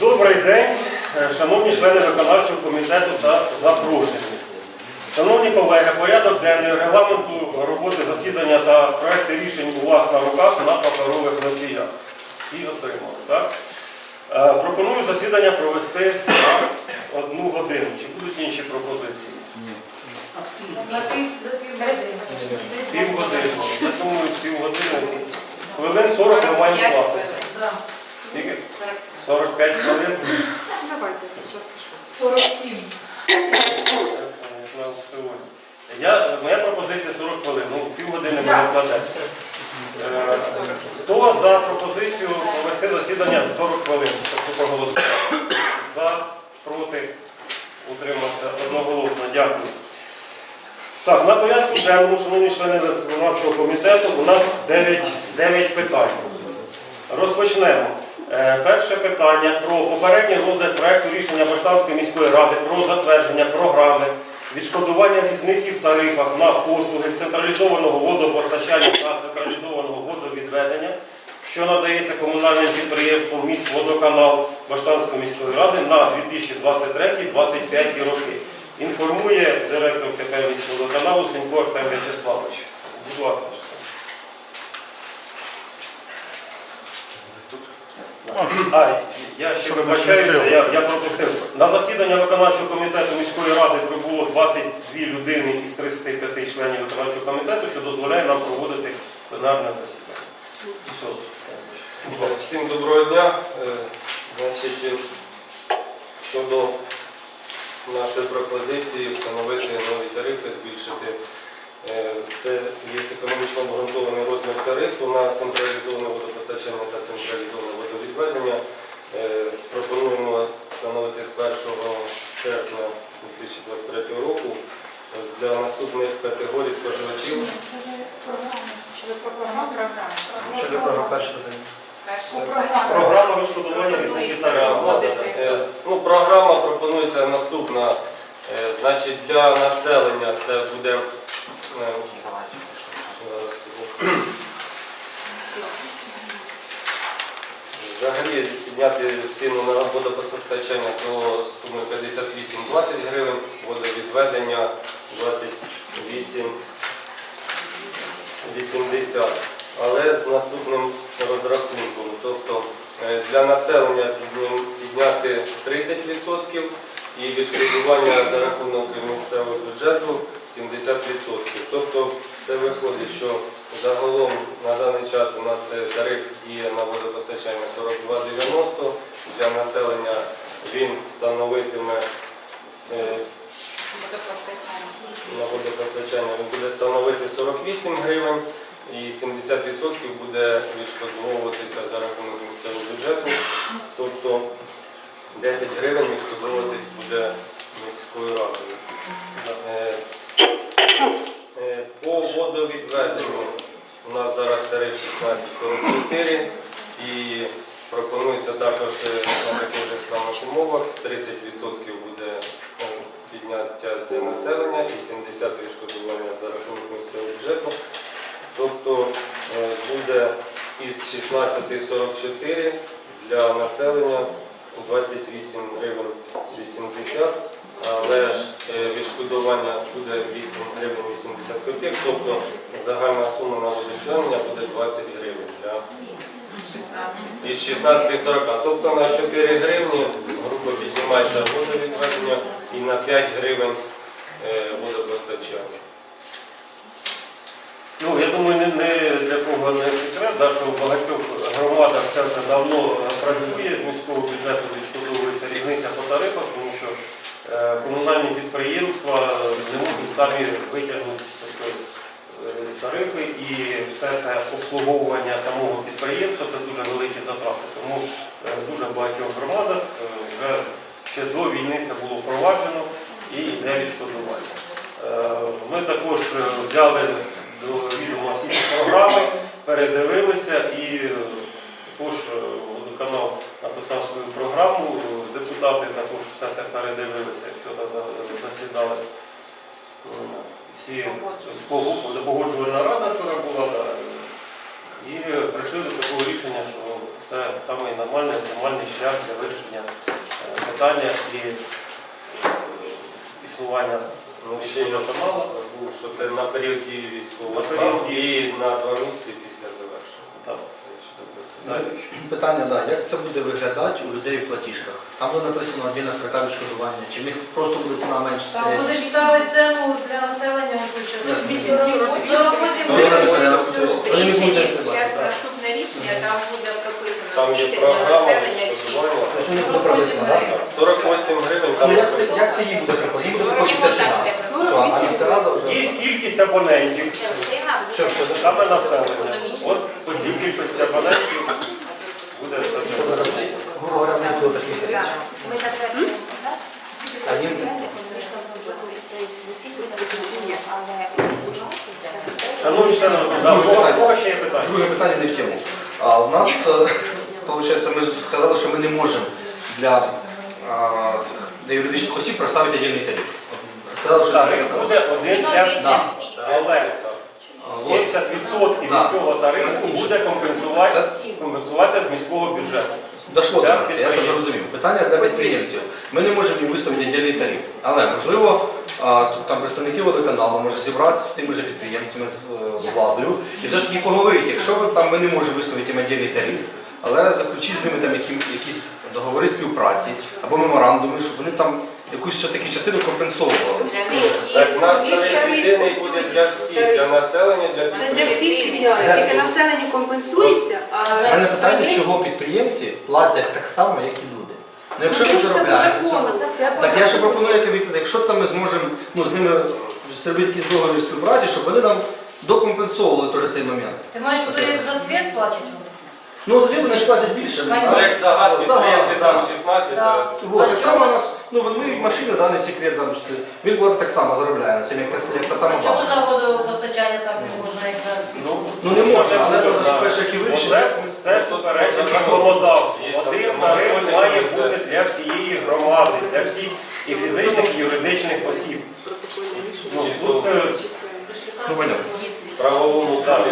Добрий день, е, шановні члени виконавчого комітету та запрошені. Шановні колеги, порядок денний регламенту роботи засідання та проекти рішень у вас на руках на паперових носіях. Всі отримали, так? Е, Пропоную засідання провести на одну годину. Чи будуть інші пропозиції? Півгодини. Я думаю, півгодини. Хвилин 40 ми маємо класти. Скільки? 45 хвилин. Давайте, сейчас пишу. 47. Я, моя пропозиція 40 хвилин. Ну, півгодини ми не кладемо. Е, Хто за пропозицію провести засідання 40 хвилин? Прошу. За, проти, утримався одноголосно. Дякую. Так, на порядку денному, шановні члени виконавчого комітету, у нас 9, 9 питань. Розпочнемо. Е, Перше питання про попередній розгляд проекту рішення Баштанської міської ради про затвердження програми відшкодування різниці в тарифах на послуги з централізованого водопостачання та централізованого водовідведення, що надається комунальним підприємством міськводоканал Баштанської міської ради на 2023-2025 роки. Інформує директор КП міськводоканалу Сенько Артем В'ячеславович. Будь ласка. А, я ще вибачаюся, я, я пропустив. На засідання виконавчого комітету міської ради прибуло 22 людини із 35 членів виконавчого комітету, що дозволяє нам проводити пленарне засідання. Все. Всім доброго дня. Е, Значить, е, щодо нашої пропозиції встановити нові тарифи, збільшити. е, Це є економічно обґрунтований розмір тарифу на централізоване водопостачання та централізоване водовідведення. Е, Пропонуємо встановити з 1 серпня 2023 року для наступних категорій споживачів. Щодо кого перше питання? Програма. Програма відшкодування. Вводити. Е, Ну, програма пропонується наступна. Е, Значить, для населення це буде е, взагалі підняти ціну на водопостачання до суми 58-20 гривень, водовідведення 28-80. Але з наступним розрахунком. Тобто е, для населення підняти 30% і відшкодування за рахунок місцевого бюджету 70%. Тобто це виходить, що загалом на даний час у нас е, тариф діє на водопостачання 42,90. Для населення він становитиме е, на водопостачання він буде становити 48 гривень і 70% буде відшкодовуватися за рахунок місцевого бюджету. Тобто 10 гривень відшкодовуватись буде міською радою. Е, е, По водовідведенню у нас зараз тариф 16,44 і пропонується також е, на таких же самих умовах 30% буде підняття для населення і 70% відшкодування за рахунок місцевого 3,44 для населення 28 гривень 80, але ж е, відшкодування буде 8 гривень 80 копійок, тобто загальна сума на водовідведення буде 20 гривень для із 16,40. Тобто на 4 гривні група піднімається водовідведення і на 5 гривень е, водопостачання. Ну, Я думаю, не, для кого не секрет, да, що у багатьох громадах це вже давно працює, з міського бюджету відшкодовується різниця по тарифах, тому що е, комунальні підприємства не можуть самі витягнути тобто, е, тарифи і все це обслуговування самого підприємства це дуже великі затрати. Тому е, в дуже багатьох громадах е, вже ще до війни це було впроваджено і йде відшкодування. Е, Ми також е, взяли до відома всі програми, передивилися і е, також е, водоканал написав свою програму. Депутати також все це передивилися, якщо засідали всі погоджувальна рада вчора була, і прийшли до такого рішення, що це самий нормальний, шлях для вирішення е, питання і е, існування Ну, ще й водоканалу. забув, що це на період дії військового стану і на два місяці після завершення. Так. Це ще добре. Далі. Питання, да, як це буде виглядати у людей в платіжках? Там буде написано 1 на 40 відшкодування, чи в них просто буде ціна менше? Там будеш ставити ціну для населення, що Ні. 248 я написано, гривень. Вони не Рішення, зараз наступне рішення, там буде прописано, є скільки для населення чи відшкодування. Тобто вони буде прописано, так? Так, 48 гривень Ну як це, як це їм буде приходити? Їм буде приходити ціна. Що, а міська рада вже? Є кількість абонентів, Що, що, що? саме населення. От по цій кількості абонентів буде в речі. Ми затверджуємо, так? А їм Шановні члени, да, кого- ще є питання? Друге питання не в тему. А у нас, виходить, ми сказали, що ми не можемо для, а, для юридичних осіб проставити отдельний тариф. Сказали, що тариф буде один для всіх. Але 70% від цього тарифу буде компенсуватися, компенсуватися з міського бюджету. Дошло до я це зрозумів. Питання для підприємців. Ми не можемо їм виставити віддільний тариф. Але можливо, а, тут там представники водоканалу може зібратися з цими ж підприємцями з, е, з владою і все ж таки поговорити, якщо ви там ми не можемо виставити їм віддільний тариф, але заключити з ними там які, якісь договори співпраці або меморандуми, щоб вони там якусь все-таки частину компенсовували. Для них є Так, у нас свій тариф тариф, єдиний буде для всіх, для населення, для Це для підприємців. всіх підняли, тільки населенню компенсується, а У мене питання, чого підприємці платять так само, як і люди. Ну якщо ви що це по заробляєте. закону, це по Так я ж закону. пропоную, як Віктор, якщо там ми зможемо ну, з ними зробити якісь договори співпраці, щоб вони нам докомпенсовували теж цей момент. Ти маєш як за світ платять? Ну, за вони ж платять більше. Ну, Ну, як за газ підприємці там 16, Да. Вот, так само у нас, ну, вони миють машини, да, не секрет, там, що це. він платить так само заробляє на цьому, як, та- як та сама Чому бабка. за водопостачання так не можна як за світ? Ну, не можна, але треба ж перше, як і вирішити. Оце це суперечить законодавству. Один тариф має бути для всієї громади, для всіх і фізичних, і юридичних осіб. Ну, тут, е, Ну, понятно. Правовому Так.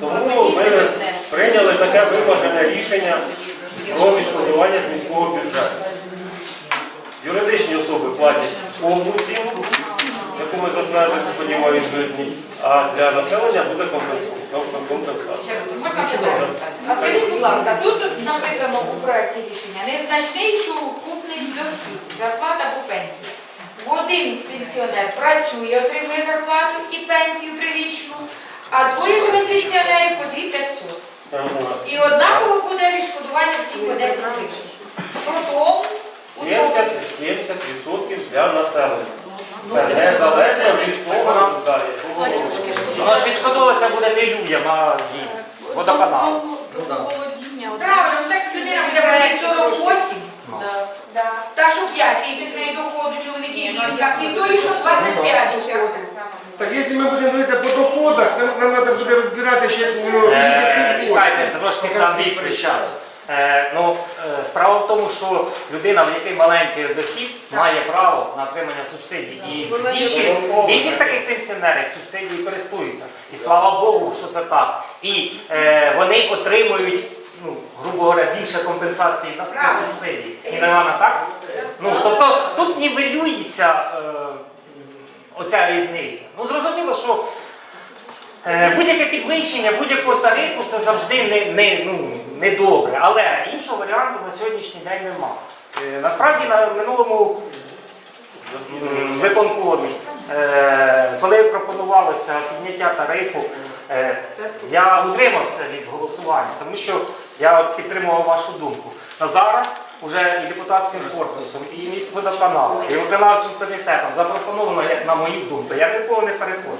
Тому ми прийняли таке виважене рішення про відшкодування з міського бюджету. Юридичні особи платять повну ціну, яку ми затвердили, сподіваюся, сьогодні, а для населення буде компенсу- компенсація. А скажіть, будь ласка, тут написано у проєкті рішення незначний сукупний дохід, зарплата або пенсія. Один пенсіонер працює, отримує зарплату і пенсію прилічну, а двоє живе пенсіонерів по 2500. І однаково буде відшкодування всіх по 10 тисяч. Що то? 70, 70% для населення. Це незалежно від того, да, якого року. Воно ж відшкодовуватися буде не людям, а їм. Водоканал. Ну, ну так людина буде брати 48, Да. та що 5 тисяч неї доходу чоловік і жінка, і той, що 25 Зараз зараз. так якщо ми будемо дивитися по доходах, це нам треба буде розбиратися ще ну, Е, місяців Чекайте, трошки там відповідь час. Е, Ну, е, справа в тому, що людина, в якій маленький дохід, має право на отримання субсидій. І І вона є більшість, більшість таких пенсіонерів субсидії користуються. І слава Богу, що це так. І е, вони отримують, ну, грубо говоря, більше компенсації на Правильно. субсидії. І не вона так? Ну, тобто тут нівелюється е, оця різниця. Ну, зрозуміло, що Е, Будь-яке підвищення будь-якого тарифу це завжди не, не, ну, не добре. Але іншого варіанту на сьогоднішній день нема. Е, Насправді на минулому виконкомі, е, коли пропонувалося підняття тарифу, я утримався від голосування, тому що я підтримував вашу думку. На зараз вже і депутатським корпусом, і міськводоканалом, і виконавчим комітетом запропоновано, як на мою думку, я нікого не переконую,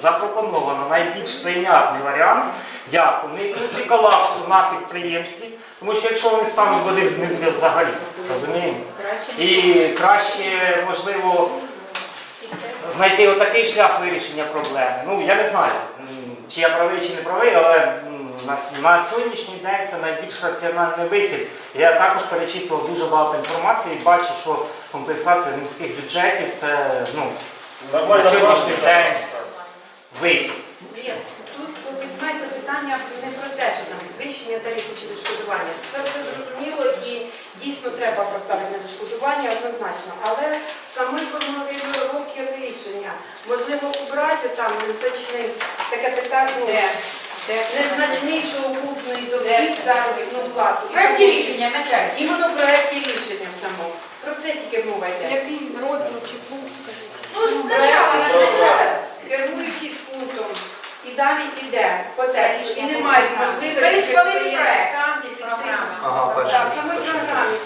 запропоновано найбільш прийнятний варіант, як уникнути колапсу на підприємстві, тому що якщо вони стануть води з ним взагалі, розуміємо? І краще, можливо, знайти отакий шлях вирішення проблеми. Ну, я не знаю, чи я правий, чи не правий, але на, на сьогоднішній день це найбільш раціональний вихід. Я також перечитував дуже багато інформації і бачу, що компенсація з міських бюджетів це ну, на сьогоднішній день вихід. Тут піднімається питання не про те, що там підвищення тарифу чи відшкодування. Це все зрозуміло і дійсно треба поставити на відшкодування однозначно. Але саме формулювання рішення, можливо, убрати там незначний таке питання, Де? Де? незначний сукупний дохід заробітну плату. В проекті рішення начальник. Іменно в проєкті рішення в самому. Про це тільки мова йде. Який розділ чи пункт, скажіть? Ну, спочатку начальник. Керуючись пунктом і далі йде по тексту, і не мають можливості стан дефіцит. Ага. Так, саме в програмі,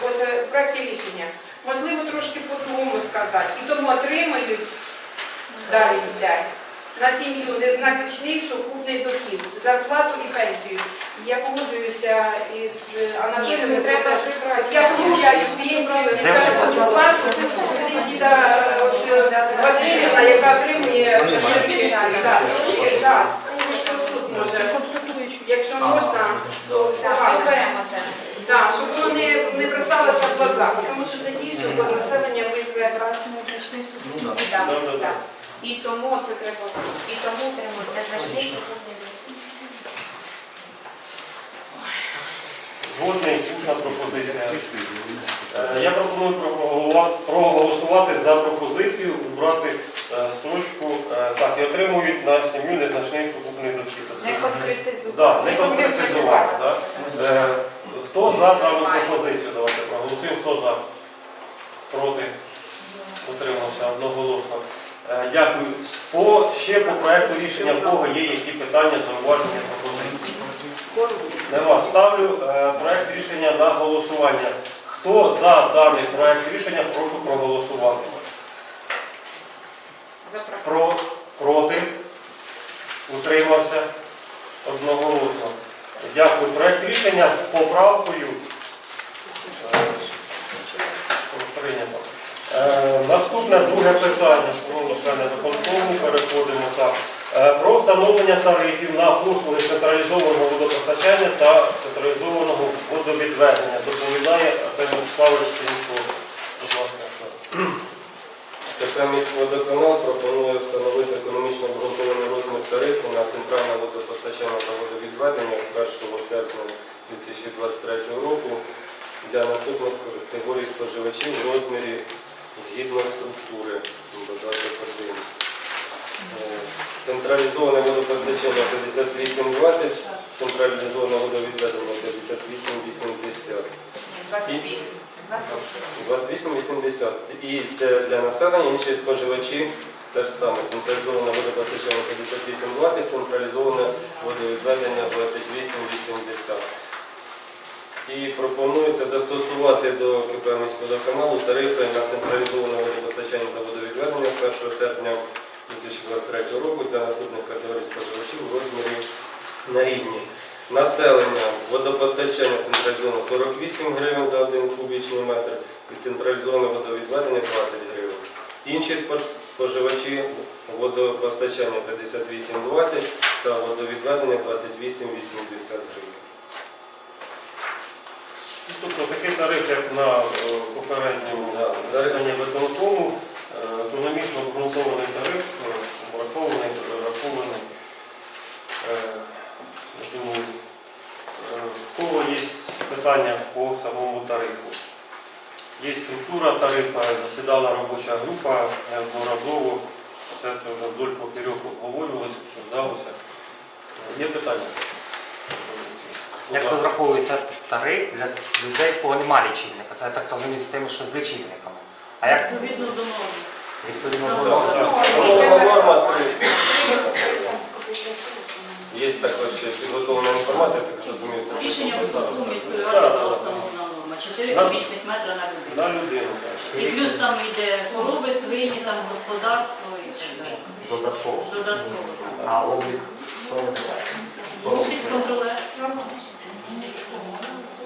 в проекті рішення. Можливо, трошки по-другому сказати. І тому отримають далі взять на сім'ю незначний сукупний дохід, зарплату і пенсію. Я погоджуюся із Ні, ну, треба Я получаю пенсію і заробітну плату, сидить ось, е, Васильівна, яка отримує так, трошки тут може. Якщо можна, то все. беремо це. Так, щоб воно не, не бросалося в глаза, тому що це дійсно бо населення визве. Ну. Так, так. І тому це треба, і тому треба незначний сукупний дохід. Згодний, слушна пропозиція. Е, Я пропоную проголова- проголосувати за пропозицію убрати е, строчку е, так, і отримують на сім'ю незначний сукупний дохід. Не конкретизувати. Да, не конкретизувати. Да? Е, Хто за дану пропозицію? Давайте проголосуємо. Хто за? Проти? Утримався одноголосно. Е, Дякую. По, ще по проекту рішення в кого є які питання, зауваження, пропозиції? Нема. Ставлю е, проект рішення на голосування. Хто за даний проект рішення, прошу проголосувати. Про, проти, утримався одноголосно. Дякую. Проект рішення з поправкою е, прийнято. Е, Наступне друге питання, шановні члени виконкому, переходимо так. Е, Про встановлення тарифів на послуги централізованого водопостачання та централізованого водовідведення. Доповідає Артем Славович Сінько. Будь ласка. КП «Міськводоканал» пропонує встановити економічно обґрунтований розмір тарифу на центральне водопостачання та водовідведення з 1 серпня 2023 року для наступних категорій споживачів в розмірі згідно структури. Додаток 1. Е, Централізоване водопостачання 5820, централізоване водовідведення 5880. 28. 28,80. І це для населення, інші споживачі те ж саме. Централізоване водопостачання 58,20, централізоване водовідведення 28,80. І пропонується застосувати до КП міськводоканалу тарифи на централізоване водопостачання та водовідведення з 1 серпня 2023 року для наступних категорій споживачів у розмірі на рівні. Населення водопостачання централізовано 48 гривень за 1 кубічний метр і централізоване водовідведення 20 гривень. Інші споживачі водопостачання 58,20 та водовідведення 28,80 гривень. Тобто такий тариф, як на е, попередньому Да. виконкому, е, економічно обґрунтований тариф, е, врахований, перерахований. Я думаю, В кого є питання по самому тарифу? Є структура тарифа, засідала робоча група неодноразово, все це вже вдоль поперек обговорювалося, обсуждалося. Є питання? Як розраховується тариф для людей, кого немає лічильника? Це я так розумію з тим, що з лічильниками. А як Відповідно до норм. відповідно до. Норма 3. Є також ще підготовлена інформація, так розумію, це Рішення староста. міської ради була встановлена норма. 4 На- кубічних метра на людину. На людину. так. І плюс там йде корови, свині, там господарство і так далі. Додатково. Додатково. а облік Мусить контролер.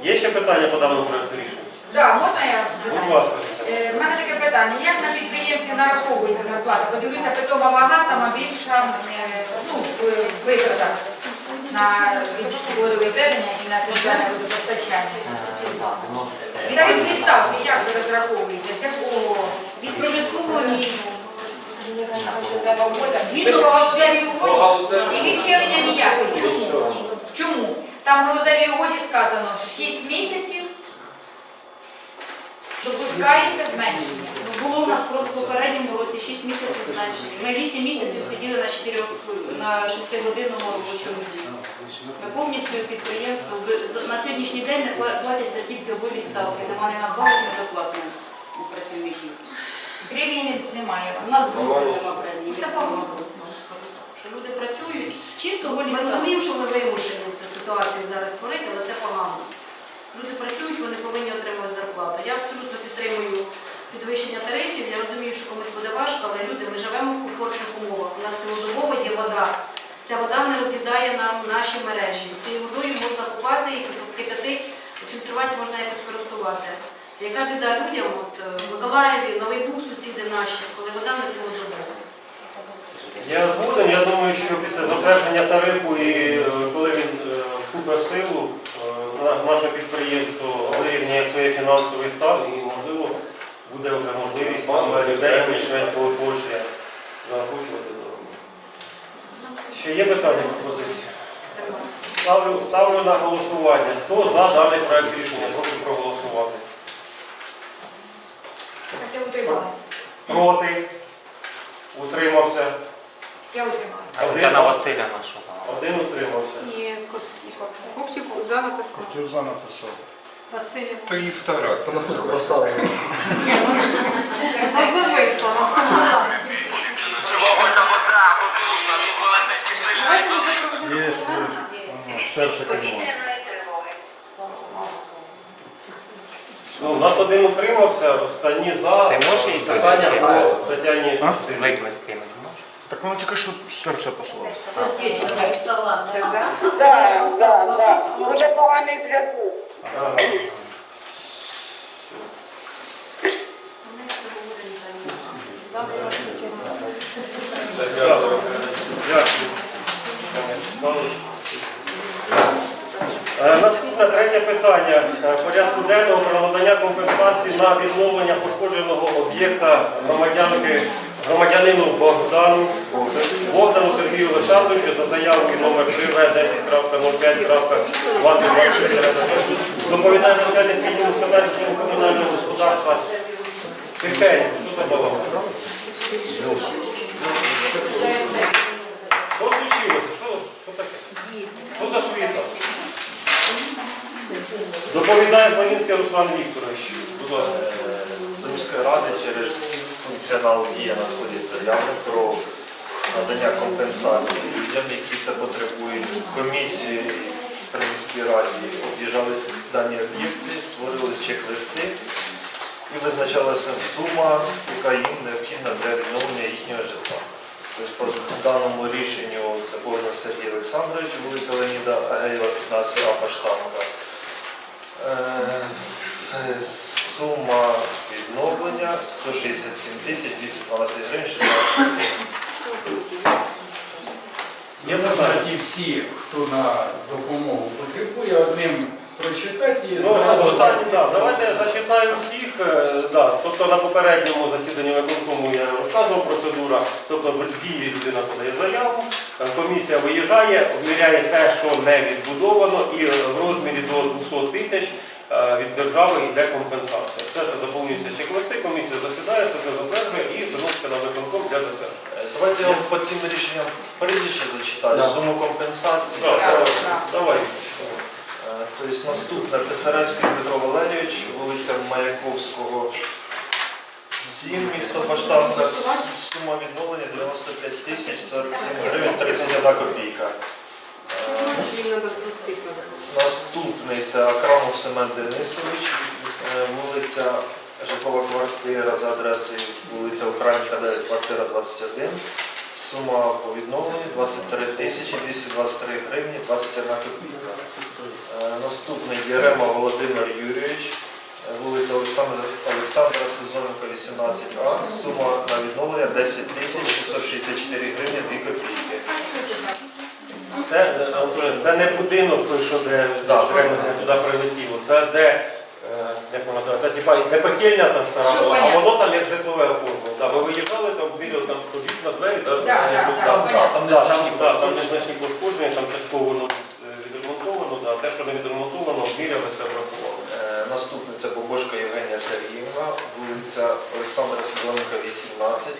Є ще питання по даному проекту рішення? Так, можна я? Будь ласка. Е, в мене таке питання. Як на підприємстві нараховується зарплата? Подивлюся, питома вага сама більша е, ну, в витратах на відшкодове ведення і на центральне водопостачання. Тарифні ставки, як ви розраховуєте? З якого? Від прожиткового мінімуму. Від того галузевій угоді і відхилення ніяких. Чому? Чому? Там в галузевій угоді сказано 6 місяців допускається зменшення. Було у нас просто в попередньому році 6 місяців зменшення. Ми 8 місяців сиділи на 4 на 6-годинному робочому дні. Ми повністю підприємство на сьогоднішній день не платяться тільки обові ставки. Немає на надбавок, не заплатимо у працівників. Премії немає у У нас зовсім немає премії. Це погано. Що люди працюють. Чисто голі Ми розуміємо, що ми вимушені ситуацію зараз створити, але це погано. Люди працюють, вони повинні отримувати зарплату. Я абсолютно підтримую підвищення тарифів. Я розумію, що комусь буде важко, але люди, ми живемо в комфортних умовах. У нас цілодобово є вода. Ця вода не роз'їдає нам наші мережі. Цією водою можна купатися і кипятити, фільтрувати можна якось користуватися. Яка біда людям, от е, в Миколаєві, Новий Буг, сусіди наші, коли вода не цілодобово. Я згоден, я думаю, що після затвердження тарифу і е, коли він е, в силу, на- наше підприємство вирівняє свої фінансові стан і, можливо, буде вже можливість саме людей швидко кошти заохочувати до. Ще є питання пропозиції? Ставлю, ставлю на голосування. Хто за даний проект рішення? Прошу проголосувати. Так я утрималася. Проти? Утримався? Я утрималася. А Тетяна Васильівна, що там? Один утримався. І Коптів за написав. Василів. То її фотографію. На фотку поставили. Вона зависла, вона встигла. Ну, у нас один утримався, останні за. Ти можеш їй питання по Тетяні. Виклик кинути? Так воно тільки що серце послало. Сердечно, согласна. За, за, за. Дуже поганий зв'язок. Наступне третє питання е, порядку денного про надання компенсації на відновлення пошкодженого об'єкта громадянки громадянину Богдану Богдану Сергію Олександровичу за заявою номер 3 в 10.05.2024. Доповідає начальник відділу комерційного комунального господарства Тихенько. Що за балаган? Що случилося? Що, що таке? Що за світа? Доповідає Званінський Руслан Вікторович. Будь ласка. Міської ради через функціонал дія надходять заяви про надання компенсації людям, які це потребують. Комісії при міській раді об'їжджалися дані об'єкти, створили чек-листи і визначалася сума, яка їм необхідна для відновлення їхнього житла. Тобто по даному рішенню це Богдан Сергій Олександрович, вулиця Леоніда Агеєва, 15 А. Сума відновлення 167 тисяч 212 гривень 16 гривень. Є питання? Всі, хто на допомогу потребує, одним прочитати і Ну, останні, да. Давайте зачитаю всіх. е, Да. Тобто на попередньому засіданні виконкому я розказував процедура. Тобто в дії людина подає заяву, комісія виїжджає, обміряє те, що не відбудовано, і е, в розмірі до 200 тисяч від держави йде компенсація. Все це доповнюється чек-листи, комісія засідає, все це затверджує і виноситься на виконком для затвердження. Е, Давайте я вам по цим рішенням прізвище зачитаю. Да. Суму компенсації. Да, давай. Давай. Е, Тобто наступне Писаревський Дмитро Валерійович, вулиця Маяковського, 7, місто Баштанка, сума відновлення 95 тисяч 47 гривень 31 копійка. Е, Наступний це Акрамов Семен Денисович, е, вулиця житлова квартира за адресою вулиця Українська, 9, квартира 21. Сума по відновленню 23 тисячі 223 гривні 21 копійка. Е, Наступний Єрема Володимир Юрійович, вулиця Олександра, Олександра Сезоненка, 18А, сума на відновлення 10 тисяч 664 гривні 2 копійки. Це, е, це не будинок, той, що де Да, туди прилетіло. Це де, е, як вона називається, це типа де котельня та стара, була, а воно там як житлове оформлено. Да, ви виїжджали, там біля там що вікна, двері, да, Да, е, да, ну, да, там, там, да, там, да, там незначні пошкодження, там частково воно е, відремонтовано, да, те, що не відремонтовано, міряли, все врахували. Е, Наступниця Бобошка Євгенія Сергіївна, вулиця Олександра Сезоненка, 18.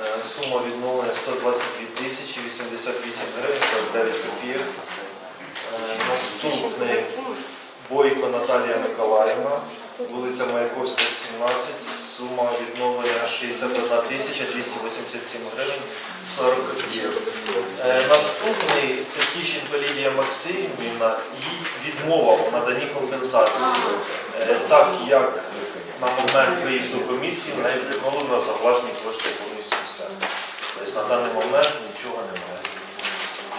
Е, Сума відновлення 122 тисячі 88 гривень 49 копійок. Е, Наступний Бойко Наталія Миколаївна, вулиця Маяковська, 17, сума відновлення 61 тисяча 287 гривень 40 копійок. Е, Наступний це Тіщенко Лідія Максимівна і відмова у наданні компенсації. Так як на момент виїзду комісії в неї відмовлено за власні кошти все. Тобто на даний момент нічого немає.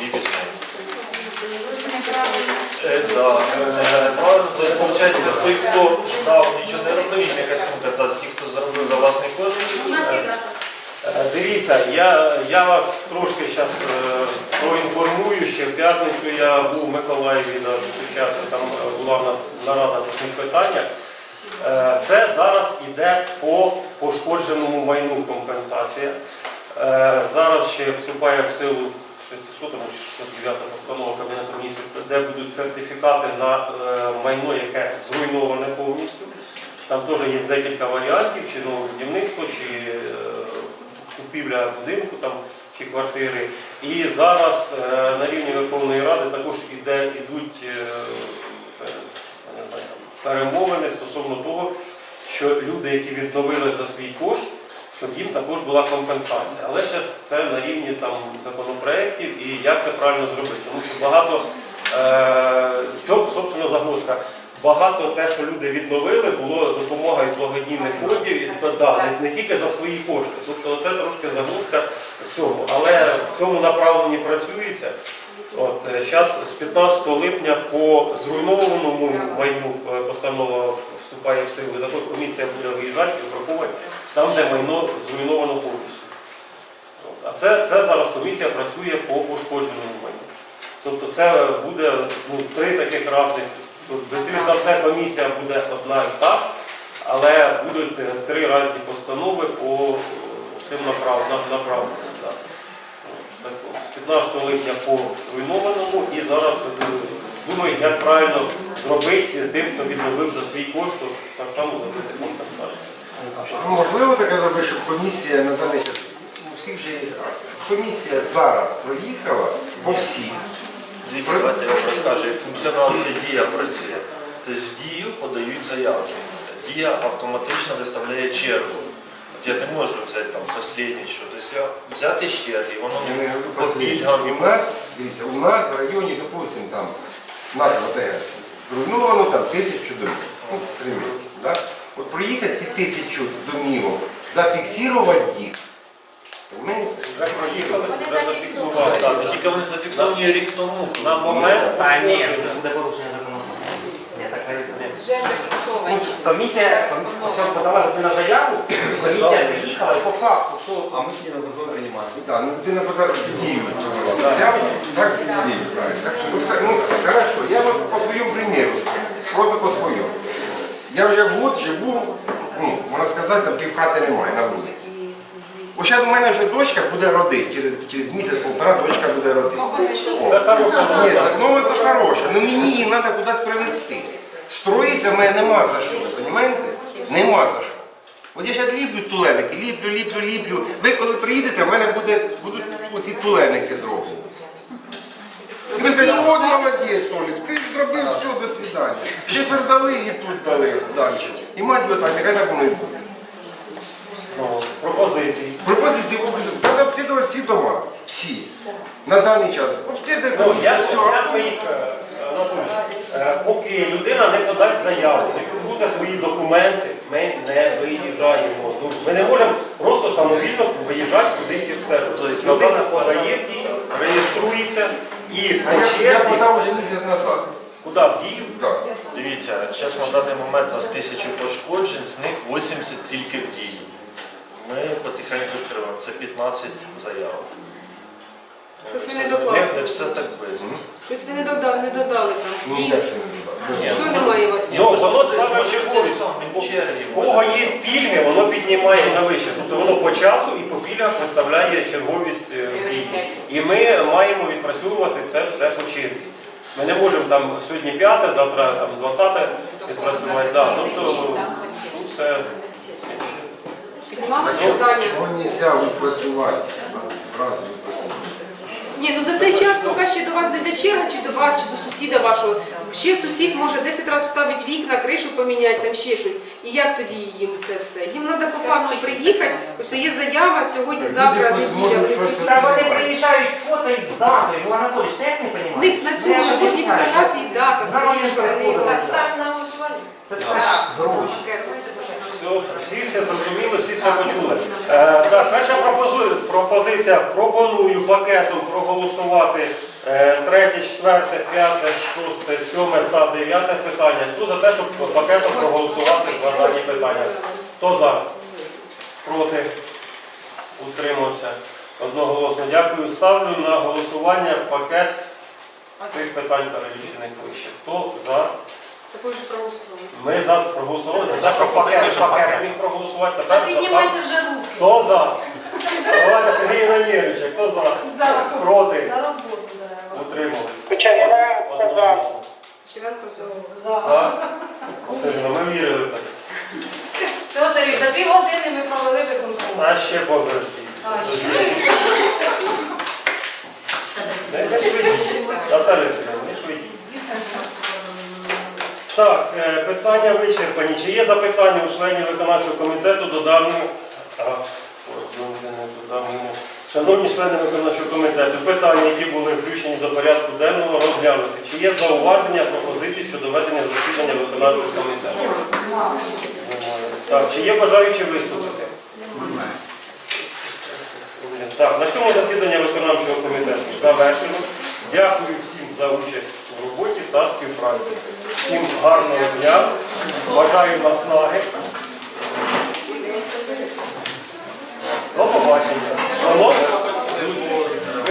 І. Е, тобто, виходить, той, хто ждав, нічого не робив, якась компенсація. Ті, хто заробив за власний кошт, е, Е, Дивіться, я, я вас трошки зараз проінформую. Ще в п'ятницю я був в Миколаєві на часу, там була в нас нарада по цим питанням. Е, Це зараз іде по пошкодженому майну компенсація. Е, Зараз ще вступає в силу 600 чи 609 постанова Кабінету міністрів, де будуть сертифікати на е, майно, яке зруйноване повністю. Там теж є декілька варіантів, чи нове будівництво, чи е, купівля будинку там, чи квартири. І зараз на рівні Верховної Ради також іде, там, перемовини стосовно того, що люди, які відновили за свій кошт, щоб їм також була компенсація. Але зараз це на рівні там, законопроєктів і як це правильно зробити. Тому що багато, е, чому, собственно, загвоздка. Багато те, що люди відновили, було допомога із благодійних фондів, і то, да, не, не тільки за свої кошти. Тобто це трошки загвоздка в цьому. Але в цьому направленні працюється. От, зараз з 15 липня по зруйнованому майну е, постанова вступає в силу. Також комісія буде виїжджати і враховувати там, де майно зруйновано повністю. А це, це зараз комісія працює по пошкодженому майну. Тобто це буде ну, три таких різних. Бистріше за все комісія буде одна і та, але будуть е, три різні постанови по е, цим направ- направленням. З 15 липня по руйнованому і зараз е, думаю, як правильно зробити тим, хто відновив за свій кошт, так само зробити компенсацію. Ну, Можливо таке зробити, щоб комісія на даний час, у всіх вже є акти. Комісія зараз проїхала по всіх. Дивіться, давайте я вам розкажу, як функціонація дія працює. Тобто в дію подають заявки. Дія автоматично виставляє чергу. От я не можу взяти там останнє що. Тобто я взяти з черги, воно Я не говорю по про пільгам. У нас, дивіться, у нас в районі, допустимо, там, наш ОТГ, зруйновано там тисячу домів. Ну, примірно, да? От проїхати ці тисячу домівок, зафіксувати їх. Проїхали, зафіксували. Ну, тільки вони зафіксовані рік тому. На момент А ні, буде порушення законодавства. Я так не розумію. Вже зафіксовані. Комісія комісія подала людина заяву, комісія приїхала і по факту, що А ми сьогодні на виконуємо приймаємо. Так, ну людина подала дію. Я так дію, правильно. Ну, ну, хорошо, я вот по своєму примеру, просто по своєму. Я вже год живу, ну, можна сказати, там півхати немає на вулиці. Ось зараз у мене вже дочка буде родити, через, через місяць-полтора дочка буде родити. Це хороша Ні, так ну це хороше, ну мені її треба кудись привезти. Строїться в мене нема за що, розумієте? Нема за що. От я зараз ліплю туленики, ліплю, ліплю, ліплю. Ви коли приїдете, в мене буде, будуть оці туленики зроблені. І ви кажете, от молодець, Толік, ти зробив все, до свидання. Шифер дали і тут дали далі. І мать би так, нехай так воно і буде. ну, пропозиції. Пропозиції треба обслідувати всі дома. Всі. На даний час. Обслідуйте Ну, я, я е, Анатолій, е, поки людина не подасть заяву, не підготує свої документи, ми не виїжджаємо. Ну, Ми не можемо просто самовільно виїжджати кудись і все. Тобто людина подає в дію, реєструється і А я черзі, подав вже місяць назад. куди в дію? Так. Дивіться, зараз на даний момент у нас тисячу пошкоджень, з них 80 тільки в дії. Ми потихеньку відкриваємо. Це 15 заявок. Щось ви не доклали. Не все так швидко. Щось ви не додали, не додали там. Ну, Ті. що? Ні, Що немає у вас? Ну, воно ставить черговість. У кого є пільги, воно піднімає на вище. Тобто воно по часу і по пільгах виставляє черговість е, дій. І ми маємо відпрацьовувати це все по черзі. Ми не можемо там сьогодні п'яте, завтра там 20 відпрацювати. Да, тобто тут все. Піднімалось питання. Його не можна відпрацювати. Ні, ну за цей час, поки ще до вас дійде черга, чи до вас, чи до сусіда вашого, ще сусід може 10 разів вставити вікна, кришу поміняти, там ще щось. І як тоді їм це все? Їм треба по факту приїхати, ось є заява сьогодні, завтра, неділя. Та вони приїжджають, фотоють з датою. Ну, Анатолій, ти як не В розумієш? них на цьому на кожній фотографії дата стоїть, що вони Так, ставимо на голосування. Це все гроші. Все, всі все зрозуміли, всі все почули. Е, так, перша пропозиція, пропозиція. Пропоную пакетом проголосувати е, третє, четверте, п'яте, шосте, сьоме та дев'яте питання. Хто за те, щоб пакетом проголосувати два дані питання? Хто за? Проти? Утримався. Одноголосно дякую. Ставлю на голосування пакет цих питань перелічених вище. Хто за? Також проголосували. Ми за проголосували за те, що пакет, пакет міг проголосувати. Та Тепер піднімайте вже руки. Хто за? Давайте Сергій Нанєвича, хто за? Проти? На роботу беремо. Утримались. Кучеренко за. Щевенко за. За? Сильно, ми вірили так. Все, Сергій, за дві години ми провели виконком. А ще побережки. Не швидіть. Наталя. Так, е, питання вичерпані. Чи є запитання у членів виконавчого комітету до даного? Шановні члени виконавчого комітету, питання, які були включені до порядку денного, розглянути. Чи є зауваження, пропозиції щодо ведення засідання виконавчого комітету? Так, чи є бажаючі виступити? Так, на цьому засідання виконавчого комітету завершено. Дякую всім за участь у роботі та співпраці. Всім гарного дня. Бажаю наснаги. До побачення.